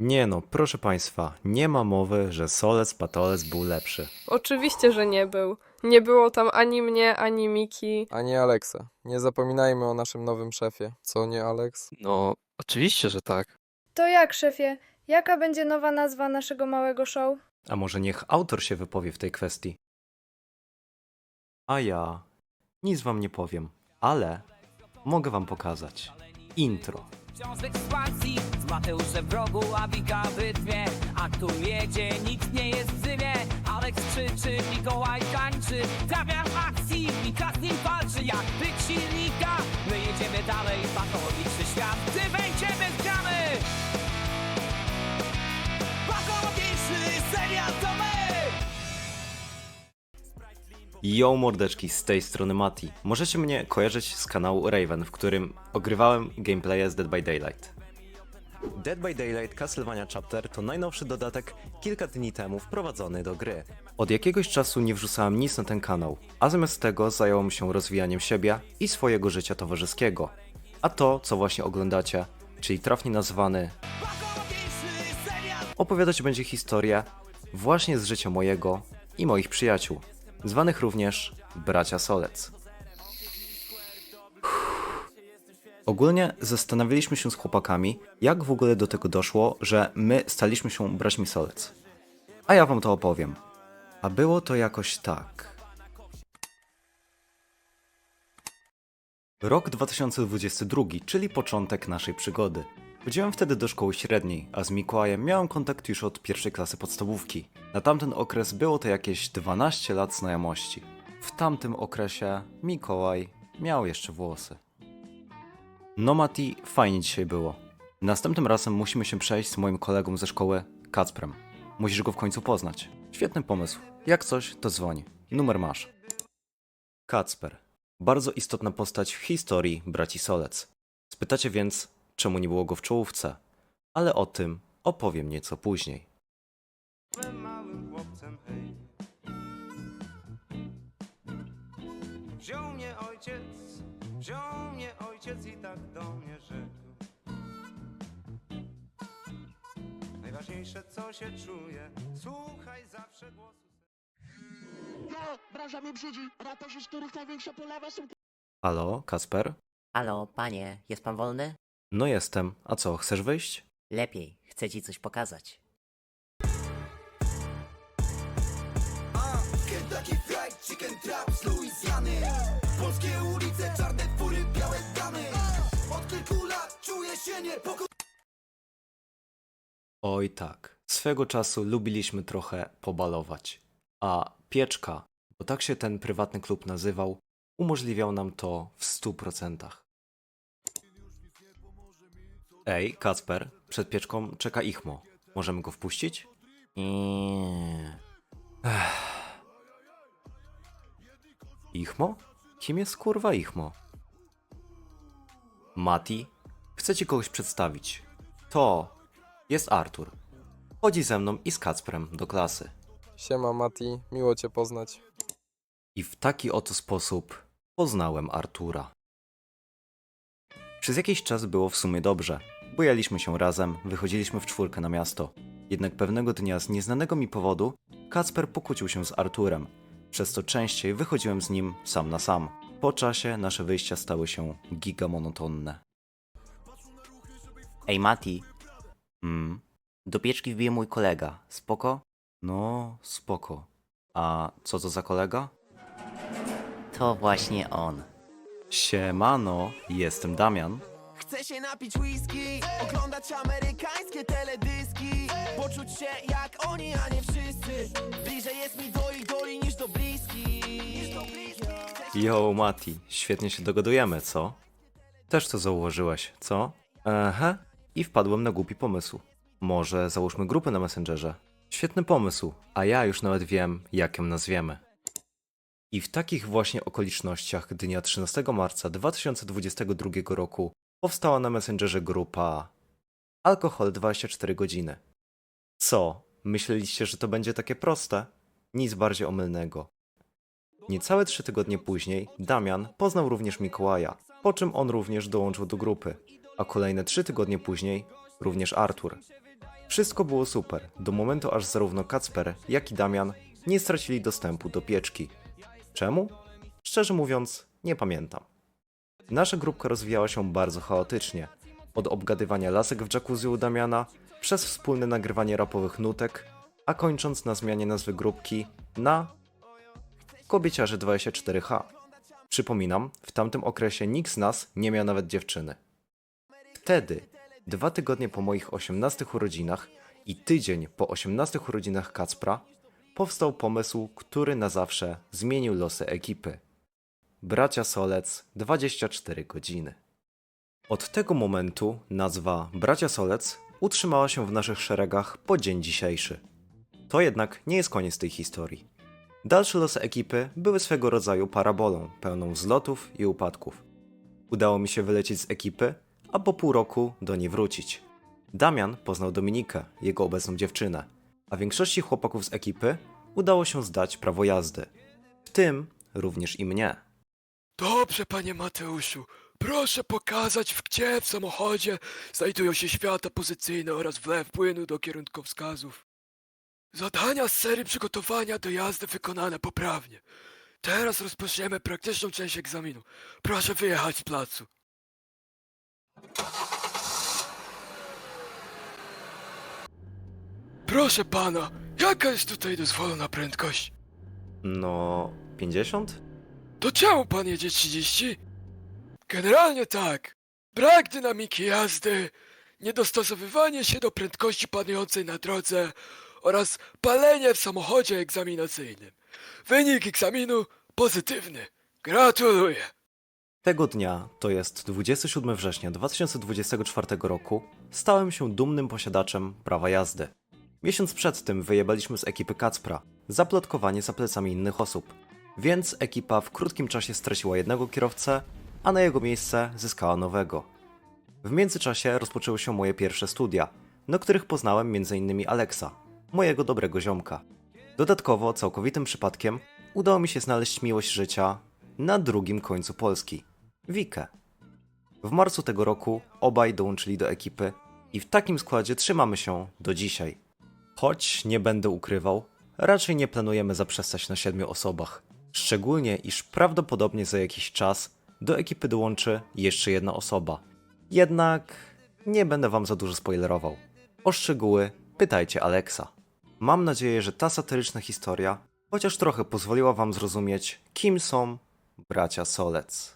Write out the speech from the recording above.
Nie no, proszę państwa, nie ma mowy, że Solec Patolec był lepszy. Oczywiście, że nie był. Nie było tam ani mnie, ani Miki. A nie Aleksa. Nie zapominajmy o naszym nowym szefie. Co nie, Alex? No, oczywiście, że tak. To jak, szefie? Jaka będzie nowa nazwa naszego małego show? A może niech autor się wypowie w tej kwestii? A ja nic wam nie powiem, ale mogę wam pokazać. Intro. Wciąż w ekspansji. Z Mateuszem w rogu, a Wika w rytmie A tu jedzie, nic nie jest w zymie. Aleks krzyczy, Mikołaj tańczy. Damian w akcji, Mika z nim walczy. Jak byk silnika. My jedziemy dalej, patologiczny świat. Gdy wejdziemy z Yo mordeczki, z tej strony Mati. Możecie mnie kojarzyć z kanału Raven, w którym ogrywałem gameplaye z Dead by Daylight. Dead by Daylight Castlevania Chapter to najnowszy dodatek kilka dni temu wprowadzony do gry. Od jakiegoś czasu nie wrzucałem nic na ten kanał, a zamiast tego zająłem się rozwijaniem siebie i swojego życia towarzyskiego. A to, co właśnie oglądacie, czyli trafnie nazwany opowiadać będzie historię właśnie z życia mojego i moich przyjaciół, zwanych również bracia Solec. Ogólnie zastanawialiśmy się z chłopakami, jak w ogóle do tego doszło, że my staliśmy się braćmi Solec. A ja wam to opowiem. A było to jakoś tak. Rok 2022, czyli początek naszej przygody. Chodziłem wtedy do szkoły średniej, a z Mikołajem miałem kontakt już od pierwszej klasy podstawówki. Na tamten okres było to jakieś 12 lat znajomości. W tamtym okresie Mikołaj miał jeszcze włosy. No Mati, fajnie dzisiaj było. Następnym razem musimy się przejść z moim kolegą ze szkoły, Kacprem. Musisz go w końcu poznać. Świetny pomysł. Jak coś, to dzwoń. Numer masz. Kacper. Bardzo istotna postać w historii braci Solec. Spytacie więc, czemu nie było go w czołówce, ale o tym opowiem nieco później. Byłem małym chłopcem, hej. Wziął mnie ojciec, wziął mnie ojciec i tak do mnie rzekł. Najważniejsze co się czuje, słuchaj zawsze głosu. Jo, branża mnie brzydzi. Raperzy, z których największa polewa są Halo, Kasper? Halo, panie, jest pan wolny? No jestem. A co, chcesz wyjść? Lepiej, chcę ci coś pokazać. Kentucky Fried Chicken Trap z Luizjany Polskie ulice, czarne fury, białe damy Od kilku lat czuję się niepokojony Oj tak. Swego czasu lubiliśmy trochę pobalować. A pieczka, bo tak się ten prywatny klub nazywał, umożliwiał nam to w 100%. Ej, Kacper, przed pieczką czeka Ichmo. Możemy go wpuścić? Nie. Ichmo? Kim jest kurwa Ichmo? Mati, chcę ci kogoś przedstawić. To jest Artur. Chodzi ze mną i z Kacprem do klasy. Siema, Mati. Miło cię poznać. I w taki oto sposób poznałem Artura. Przez jakiś czas było w sumie dobrze. Bujaliśmy się razem, wychodziliśmy w czwórkę na miasto. Jednak pewnego dnia z nieznanego mi powodu Kacper pokłócił się z Arturem, przez co częściej wychodziłem z nim sam na sam. Po czasie nasze wyjścia stały się gigamonotonne. Ej, Mati, Mm, do pieczki wbije mój kolega. Spoko? no, spoko. A co to za kolega? To właśnie on. Siemano, jestem Damian. Chcę się napić whisky Oglądać amerykańskie teledyski Poczuć się jak oni, a nie wszyscy Bliżej jest mi do idoli niż do bliskich Yo, Mati, świetnie się dogadujemy, co? Też to zauważyłeś, co? Aha. I wpadłem na głupi pomysł. Może załóżmy grupę na Messengerze? Świetny pomysł, a ja już nawet wiem, jak ją nazwiemy. I w takich właśnie okolicznościach dnia 13 marca 2022 roku powstała na Messengerze grupa Alkohol 24 godziny. Co? Myśleliście, że to będzie takie proste? Nic bardziej omylnego. Niecałe trzy tygodnie później Damian poznał również Mikołaja, po czym on również dołączył do grupy, a kolejne trzy tygodnie później również Artur. Wszystko było super, do momentu aż zarówno Kacper, jak i Damian nie stracili dostępu do pieczki. Czemu? Szczerze mówiąc, nie pamiętam. Nasza grupka rozwijała się bardzo chaotycznie. Od obgadywania lasek w jacuzzi u Damiana, przez wspólne nagrywanie rapowych nutek, a kończąc na zmianie nazwy grupki na Kobieciarzy 24H. Przypominam, w tamtym okresie nikt z nas nie miał nawet dziewczyny. Wtedy, dwa tygodnie po moich 18 urodzinach i tydzień po 18 urodzinach Kacpra, powstał pomysł, który na zawsze zmienił losy ekipy. Bracia Solec 24 godziny. Od tego momentu nazwa Bracia Solec utrzymała się w naszych szeregach po dzień dzisiejszy. To jednak nie jest koniec tej historii. Dalsze losy ekipy były swego rodzaju parabolą, pełną wzlotów i upadków. Udało mi się wylecieć z ekipy, a po pół roku do niej wrócić. Damian poznał Dominikę, jego obecną dziewczynę, a większości chłopaków z ekipy udało się zdać prawo jazdy. W tym również i mnie. Dobrze, panie Mateuszu. Proszę pokazać, w gdzie w samochodzie znajdują się świata pozycyjne oraz wlew płynu do kierunkowskazów. Zadania z serii przygotowania do jazdy wykonane poprawnie. Teraz rozpoczniemy praktyczną część egzaminu. Proszę wyjechać z placu. Proszę pana, jaka jest tutaj dozwolona prędkość? No, 50? To czemu pan jedzie 30? Generalnie tak. Brak dynamiki jazdy, niedostosowywanie się do prędkości panującej na drodze oraz palenie w samochodzie egzaminacyjnym. Wynik egzaminu pozytywny. Gratuluję. Tego dnia, to jest 27 września 2024 roku, stałem się dumnym posiadaczem prawa jazdy. Miesiąc przed tym wyjebaliśmy z ekipy Kacpra, zaplotkowanie za plecami innych osób, więc ekipa w krótkim czasie straciła jednego kierowcę, a na jego miejsce zyskała nowego. W międzyczasie rozpoczęły się moje pierwsze studia, na których poznałem m.in. Alexa, mojego dobrego ziomka. Dodatkowo, całkowitym przypadkiem, udało mi się znaleźć miłość życia na drugim końcu Polski Wikę. W marcu tego roku obaj dołączyli do ekipy i w takim składzie trzymamy się do dzisiaj. Choć nie będę ukrywał, raczej nie planujemy zaprzestać na siedmiu osobach. Szczególnie, iż prawdopodobnie za jakiś czas do ekipy dołączy jeszcze jedna osoba. Jednak nie będę wam za dużo spoilerował. O szczegóły pytajcie Alexa. Mam nadzieję, że ta satyryczna historia chociaż trochę pozwoliła wam zrozumieć, kim są bracia Solec.